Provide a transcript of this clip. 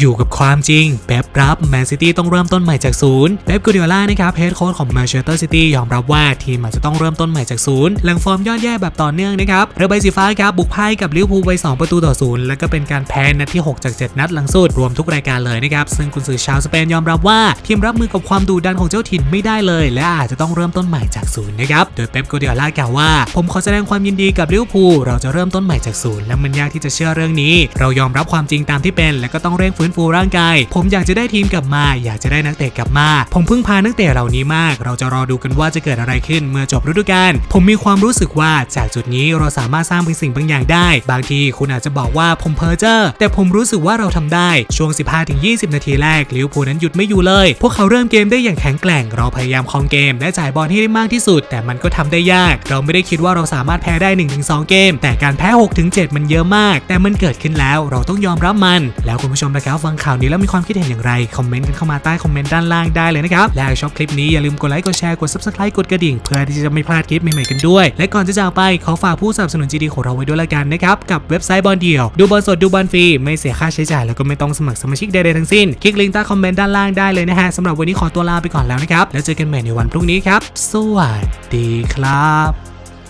อยู่กับความจริง เป๊ปรับแมนซิตี้ต้องเริ่มต้นใหม่จากศูนย์เป๊ปกูเดียล่านะครับเฮดโค้ชของแมนเชสเตอร์ซิตี้ยอมรับว่าทีมอาจจะต้องเริ่มต้นใหม่จากศูนย์หลังฟอร์มยอดแย่แบบต่อเนื่องนะครับเรือใบสีฟ้าครับบุกพ่ายกับลิเวอร์พูลไป 2 ประตูต่อศูนย์แล้วก็เป็นการแพ้นัดที่ 6 จาก 7 นัดหลังสุดรวมทุกรายการเลยนะครับซึ่งกุนซือชาวสเปนยอมรับว่าทีมรับมือกับความดุดันของเจ้าถิ่นไม่ได้เลย และอาจจะต้องเริ่มต้นใหม่จากศูนย์นะครับโดยเป๊ปกูเดียล่ากล่าวว่าผมขอแสดงความยินดีกับลิเวอร์พูลเราจะเริ่มต้นใหม่จากศูนย์และมันยากที่จะเชื่อเรื่องนี้ เรายอมรับความจริงตามที่เป็น และก็ต้องเร่งฟื้นฟูร่างกาย ผมอยากจะได้ทีมกลับมา อยากจะได้นักเตะกลับมา ผมพึ่งพานักเตะเหล่านี้มาก เราจะรอดูกันว่าจะเกิดอะไรขึ้นเมื่อจบฤดูกาลผมมีความรู้สึกว่าจากจุดนี้เราสามารถสร้างเป็นสิ่งบางอย่างได้ บางทีคุณอาจจะบอกว่าผมเพ้อเจ้อแต่ผมรู้สึกว่าเราทำได้ช่วง 15-20 นาทีแรกลิวพูนั้นหยุดไม่อยู่เลย พวกเขาเริ่มเกมได้อย่างแข็งแกร่ง เราพยายามครองเกมและจ่ายบอลให้ได้มากที่สุด แต่มันก็ทำได้ยาก เราไม่ได้คิดว่าเราสามารถแพ้ได้ 1-2 เกม แต่การแพ้ 6-7 มันเยอะมาก แต่มันเกิดขึ้นแล้วเราต้องยอมรับมัน แล้วคุณผู้ชมนะครับฟังข่าวนี้แล้วมีความคิดเห็นอย่างไร คอมเมนต์กันเข้ามาใต้คอมเมนต์ด้านล่างได้เลยนะครับ และชอบคลิปนี้อย่าลืมกดไลค์ กดแชร์ กด subscribe กดกระดิ่ง เพื่อที่จะไม่พลาดคลิปใหม่ๆกันด้วย และก่อนจะจากไปขอฝากผู้สนับสนุนจีดีของเราไว้ด้วยละกันนะครับ กับเว็บไซต์บอลเดียว ดูบอลสดดูบอลฟรีไม่เสียค่าใช้จ่ายแล้วก็ไม่ต้องสมัครสมาชิกใดๆทั้งสิ้น คลิกลิงก์ใต้คอมเมนต์ด้านล่างได้เลยนะฮะสำหรับวันนี้ขอตัวลาไปก่อนแล้วนะครับแล้วเจอกันใหม่ในวันพรุ่งนี้ครับ สวัสดีครับ